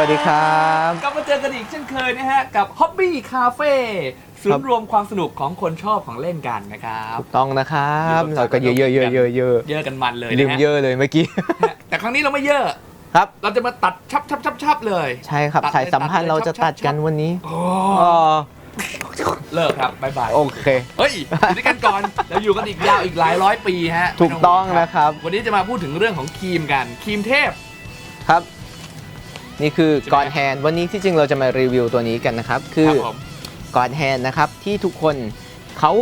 วัสดีครับ กลับมาเจอกันอีกเช่นเคยนะฮะ กับ Hobby Cafe ศูนย์รวมความสนุกของคนชอบของเล่นกันนะครับถูกต้องนะครับอยู่กับเราก็เยอะๆเยอะๆเยอะๆเยอะๆเยอะเยอะกันมันเลยลืมนะฮะเยอะเลยเมื่อกี้ แต่ครั้งนี้เราไม่เยอะครับเราจะมาตัดชับชับชับชับเลย ใช่ครับตัดเลยสายสัมพันธ์ตัดเลยเราจะชับตัดกันชับวันนี้โอ้อ๋อเลิกครับบ๊ายบายโอเคเฮ้ยอยู่ด้วยกันก่อนเราอยู่กันอีกยาวอีกหลายร้อยปีฮะ ถูกต้องไม่ห่วนะครับ วันนี้จะมาพูดถึงเรื่องของครีมกันครีมเทพครับ นี่คือใช่ไหมกอนแฮนวันนี้ที่จริงเราจะมารีวิวตัวนี้กันนะครับ คืคอรับผมกอนแฮนนะครับที่ทุกคนเขา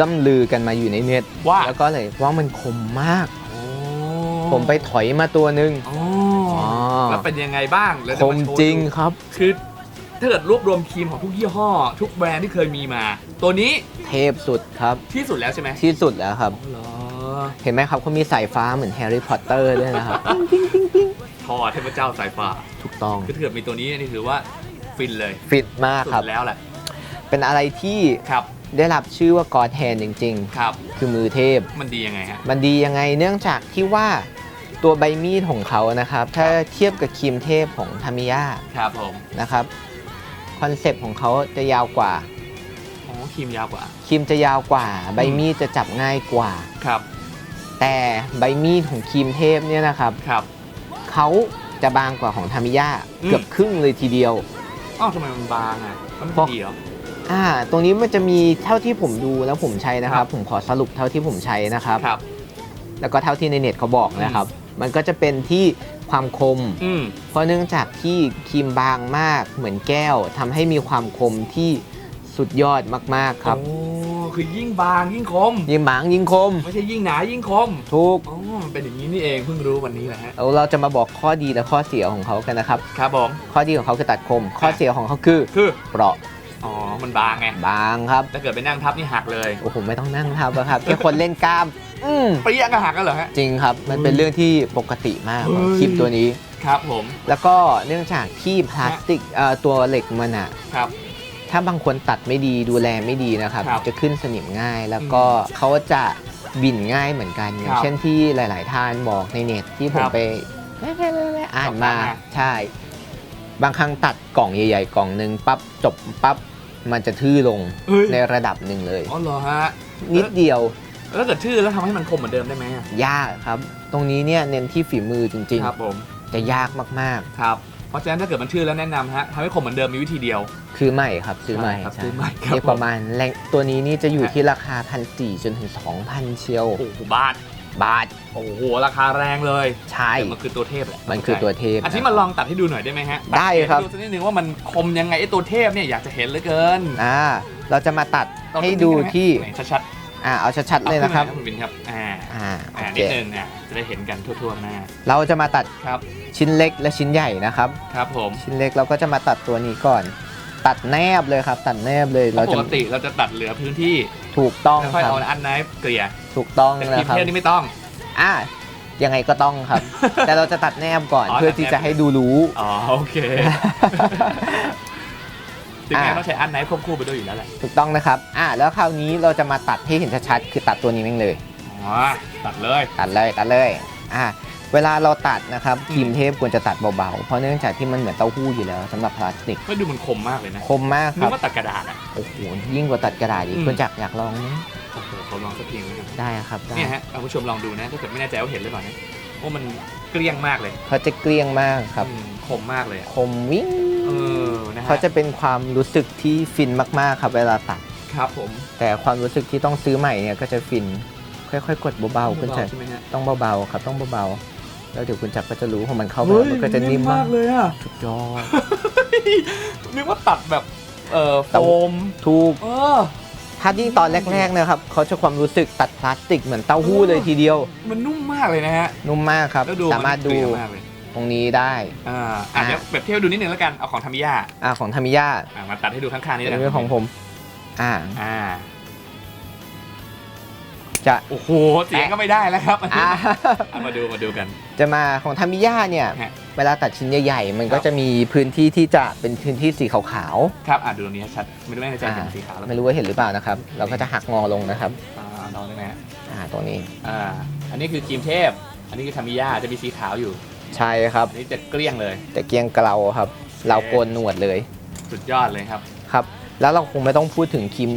ล่ำลือกันมาอยู่ในเน็ตว่าแล้วก็เลยว่ามันคมมากโอ้ผมไปถอยมาตัวหนึ่งอ๋ออ๋อแล้วเป็นยังไงบ้างแล้วคจะามโชว์จริงดูครับคือถ้าเกิดรวบรวมครีมของทุกยี่ห้อ ทุกแบรนด์ที่เคยมีมา ตัวนี้เทพสุดครับที่สุดแล้วใช่ไหมที่สุดแล้วครับอ๋อเหรอเห็นไหมครับเขามีสายฟ้าเหมือนแฮร์รี่พอตเตอร์ด้วยนะครับ ทอเทพเจ้าสายฟ้าถูกต้องคือถ้าเกิดมีตัวนี้นี่ถือว่าฟินเลยฟิตมากสุครับดแล้วแหละเป็นอะไรที่ครับได้รับชื่อว่ากอดแฮนจริง ครับ ๆ คือมือเทพ มันดียังไงฮะ มันดียังไงเนื่องจากที่ว่าตัวใบมีดของเขานะครับ ถ้าเทียบกับครีมเทพของทามิยาครับผมนะครับคอนเซปต์ของเขาจะยาวกว่าอ๋อครีมยาวกว่า ครีมจะยาวกว่า ใบมีดจะจับง่ายกว่า ครับแต่ใบมีดของครีมเทพเนี่ยนะครับ ครับ เขาจะบางกว่าของทามิยาอืม เกือบครึ่งเลยทีเดียว อ้าวทำไมมันบางอะมันไม่เพราะดีเหรอ อ่า ตรงนี้มันจะมีเท่าที่ผมดูแล้วผมใช้นะคครัรับบผมขอสรุปเท่าที่ผมใช้นะครับ ครับ แล้วก็เท่าที่ในเน็ตเขาบอกนะครับ มันก็จะเป็นที่ความคม อืม เพราะเนื่องจากที่ครีมบางมากเหมือนแก้วทำให้มีความคมที่สุดยอดมากๆครับ โอ้คือยิ่งบางยิ่งคม ยิ่งบางยิ่งคม ไม่ใช่ยิ่งหนายิ่งคมทุกอ๋อ มันเป็นอย่างนี้นี่เองเพิ่งรู้วันนี้แหละฮะ เอาเราจะมาบอกข้อดีและข้อเสียของเขากันนะครับ ครับผม ข้อดีของเขาคือตัดคม ข้อเสียของเขาคือคือ เปราะอ๋อ มันบางไง บางครับถ้าเกิดไปนั่งทับนี่หักเลย โอ้โหไม่ต้องนั่งทับแล้วครับแค่คนเล่นกล้าม อืมเปรี้ยก็หักกันเหรอฮะ จริงครับ มันเป็นเรื่องที่ปกติมากของเฮ้ยคลิปตัวนี้ ครับผม แล้วก็เนื่องจากที่พลาสติกเอ่อตัวเหล็กมันอะครับ ถ้าบางคนตัดไม่ดีดูแลไม่ดีนะครับ ครับจะขึ้นสนิมง่ายแล้วก็เขาจะ บินง่ายเหมือนกันอคย่างรับเช่นที่หลาย ๆ ท่านบอกในเน็ตที่ผมครับไปอ่านมาอ่านมาใช่ บางครั้งตัดกล่องใหญ่ ๆ กล่องหนึ่งปั๊บจบปั๊บมันจะทื่อลงเฮ้ยในระดับหนึ่งเลยอ๋อเหรอฮะนิดเดียวแล้วเกิดชื่อแล้วทำให้มันคมเหมือนเดิมได้ไหมอะยากครับ ตรงนี้เนี่ยเน้นที่ฝีมือจริงครับผมๆจะยากมากครับ เพราะฉะนั้นถ้าเกิดมันชื่อแล้วแนะนำฮะทำให้คมเหมือนเดิมมีวิธีเดียวๆคือใหม่ครับซื้อใหม่ใช่ครับใช่ซื้อใหม่ครับนี่ประมาณแรงตัวนี้นี่จะอยู่ฮะที่ราคาพันสี่จนถึง 2,000 เชียว โอ้โหบาทบาทโอ้โหราคาแรงเลยใช่ แต่มันคือตัวเทพแหละมันคือตัวเทพอันที่มาลองตัดให้ดูหน่อยได้ไหมฮะได้ครับตัให้ดูสักนิดนึงว่ามันคมยังไงไอ้ตัวเทพเนี่ยอยากจะเห็นเหลือเกินอ่าเราจะมาตัดเอาให้ตรงนี้ดูไไหมที่ไหนชัด อ่าเอาชัดๆๆเลยนะครับอาขึ้นมาหอยคุณวินครับอ่าอ่าโออ่าเคนิดนึงอะจะได้เห็นกันทั่วๆหน้าเราจะมาตัดครับชิ้นเล็กและชิ้นใหญ่นะครับครับผมชิ้นเล็กเราก็จะมาตัดตัวนี้ก่อน ตัดแนบเลยครับ ตัดแนบเลยเพเราราะปจะกติเราจะตัดเหลือพื้นที่ถูกต้องแล้วค่อยครับเอาอันไนฟ์เกลี่ยถูกต้องแต่นะครีมครับ เทพนี่ไม่ต้อง อ่ายังไงก็ต้องครับ แต่เราจะตัดแนบก่อนอ๋อเพื่อตัดแนบที่จะให้ดูรู้ อ๋อโอเค ถึงแม้อ่า ต้องใช้อันไนฟ์ควบคู่ไปด้วยอยู่แล้วแหละถูกต้องนะครับ อ่าแล้วคราวนี้เราจะมาตัดให้เห็นชัดๆ คือตัดตัวนี้แม่งเลย อ๋อตัดเลย ตัดเลยตัดเลย อ่า เวลาเราตัดนะครับอืม ครีมเทพควรจะตัดเบาๆ เพราะเนื่องจากที่มันเหมือนเต้าหู้อยู่แล้วสำหรับพลาสติกไม่ดูมันคมมากเลยนะคมมากคนึรักบ ว่าตัดกระดาษอะ โอ้โห ยิ่งกว่าตัดกระดาษอีกอืม คุณจักรอยากลองไหมโอ้โหเขาลองสักทีนึงแล้วกันได้ครับได้เนี่ยฮะเอาผู้ชมลองดูนะถ้าเกิดไม่แน่ใจว่าเห็นหรือเปล่านะว่ามันเกลี้ยงมากเลยเขาจะเกลี้ยงมากครับ อืมคมมากเลยอะคมวิ่งเออนะฮะเขาจะเป็นความรู้สึกที่ฟินมากๆครับเวลาตัด ครับผมแต่ความรู้สึกที่ต้องซื้อใหม่เนี่ยก็จะฟินค่อยๆ กดเบาๆคุณจักรใช่ไหมฮะต้องเบาๆครับต้องเบาๆแล้วเดี๋ยวคุณจักรก็จะรู้ของมันเข้าไปแล้วมันก็จะนิ่มมากเลยอะสุดยอดนึกว่าตัดแบบเอ่อโฟแต่มถูกเออถ้ายิ่งตอนแรกๆนะครับเขาจะความรู้สึกตัดพลาสติกเหมือนเต้าหู้เลยทีเดียว มันนุ่มมากเลยนะฮะนุ่มมากครับ แล้วดูสามารถดูนเกลี่ยมากเลย ตรงนี้ได้ อ่าอะอะเดี๋ยวแบบเทียบดูนิดนึงแล้วกัน เอาของทามิยาอ่าของทามิยาอะมาตัดให้ดูข้างๆนี่เป็นแล้วกัเรื่องของผม อ่า อ่า จะ โอ้โห เสียงก็ไม่ได้แล้วครับอ่า เอามาดูมาดูกัน จะมาของทามิยาเนี่ย ฮะ เวลาตัดชิ้นใหญ่ ๆ มันคก็รับจะมีพื้นที่ที่จะเป็นพื้นที่สีขาวครับ อะดูตรงนี้ชัด ไม่รู้แน่ใจๆอ่าเห็นสีขาวแล้วไม่รู้ว่าเห็นหรือเปล่านะครับ เราก็จะหักงอลงนะครับ อ่าลองได้ไหมฮะอ่าตรงนี้ อ่า อันนี้คือครีมเทพ อันนี้คือทามิยาจะมีสีขาวอยู่ ใช่ครับ อันนี้จะเกลี้ยงเลย แต่เกรียงเกลาครับ เราโกนหนวดเลยสุดยอดเลยครับครับ แล้วเราคงไม่ต้องพูดถึงครีม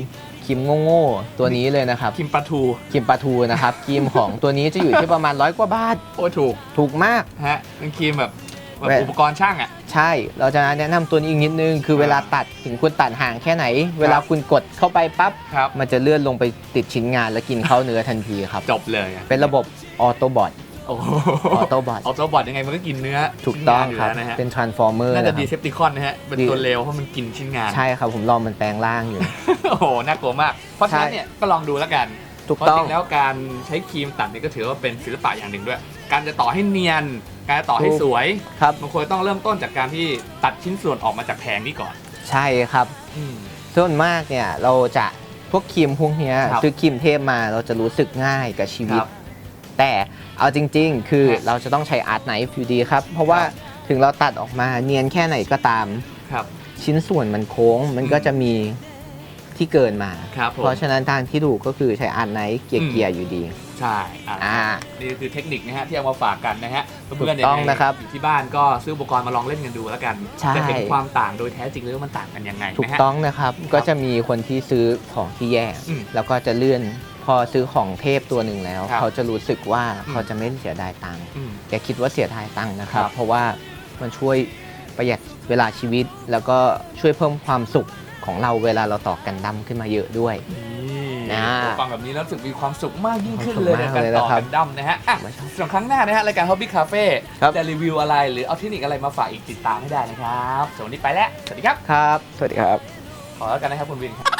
ครีมโง่ๆตัวนี้เลยนะครับคิมปลาทูครีมปลาทูนะครับครีมของตัวนี้จะอยู่ที่ประมาณร้อยกว่าบาทโอ้ถูกถูกมาก ฮะเป็นครีมแบบแบบแว่อุปกรณ์ช่างอะ ใช่ เราจะแนะนำตัวนี้อีกนิดนึง คือเวลาตัดถึงคุณตัดห่างแค่ไหน เวลาคุณกดเข้าไปปั๊บ ครับ มันจะเลื่อนลงไปติดชิ้นงานแล้วกินเข้าเนื้อทันทีครับ จบเลยอะเป็นระบบออโตบอท โอ้โหออโตบอทออโตบอทยังไงมันก็กินเนื้อถูกต้องชิ้นคงารับนยู่แล้วนะฮะเป็น transformer น่าจะนะคดีรับเซปติคอนนะฮะ เป็นดีตัวเลวเพราะมันกินชิ้นงาน ใช่ครับผมลองมันแปลงร่างอยู่ โอ้โห น่ากลัวมาก เพราะฉะนั้นใช่เนี่ยก็ลองดูแล้วกันถูกเพราะต้อจงริงแล้วการใช้ครีมตัดเนี่ยก็ถือว่าเป็นศิลปะอย่างหนึ่งด้วย การจะต่อให้เนียน การจะต่อให้ถูก สวยครับ มันควรต้องเริ่มต้นจากการที่ตัดชิ้นส่วนออกมาจากแผงนี้ก่อน ใช่ครับ อืม ส่วนมากเนี่ยเราจะพวกครีมพวกเนี้ยครับซื้อครีมเทพมาเราจะรู้สึกง่ายกับชีวิคตรับ แต่เอาจริง ๆ คือครับเราจะต้องใช้อาร์ตไนฟ์อยู่ดีครับ เพราะว่าครับ ถึงเราตัดออกมาเนียนแค่ไหนก็ตาม ครับ ชิ้นส่วนมันโค้งมันก็จะมีที่เกินมา ครับผม เพราะฉะนั้นทางที่ถูกก็คือใช้อาร์ตไนฟ์เกียอืร์มเกียร์อยู่ดี ใช่อะอ่า นี่คือเทคนิคนะฮะที่เอามาฝากกันนะฮะเพื่อนๆถูกต้องยังไงนะครับอยู่ที่บ้านก็ซื้ออุปกรณ์มาลองเล่นกันดูแล้วกันใช่ จะเห็นความต่างโดยแท้จริงเลยว่ามันต่างกันยังไงถูกนะฮะ ต้องนะครับ ก็จะมีคนที่ซื้อของที่แย่ อืม แล้วก็จะเลื่อน พอซื้อของเทพตัวหนึ่งแล้ว ครับเขาจะรู้สึกว่าอืมเขาจะไม่เสียดายตังค์อืมอย่าคิดว่าเสียดายตังค์นะครับ ครับ เพราะว่ามันช่วยประหยัดเวลาชีวิต แล้วก็ช่วยเพิ่มความสุขของเราเวลาเราต่อกันดั้มขึ้นมาเยอะด้วย นะฟังแบบนี้แล้วรู้สึกมีความสุขมากยิ่งขึ้นความสุขเลยมากกับเลยการต่อนะครับกันดั้มนะฮะอะไม่ชอบส่วนครั้งหน้านะฮะรายการ Hobby Cafe ครับ จะรีวิวอะไรหรือเอาเทคนิคอะไรมาฝากอีกติดตามให้ได้นะครับสวัสดีไปแล้ว สวัสดีครับ ครับ สวัสดีครับ ขอแล้วกันนะครับคุณวินครับ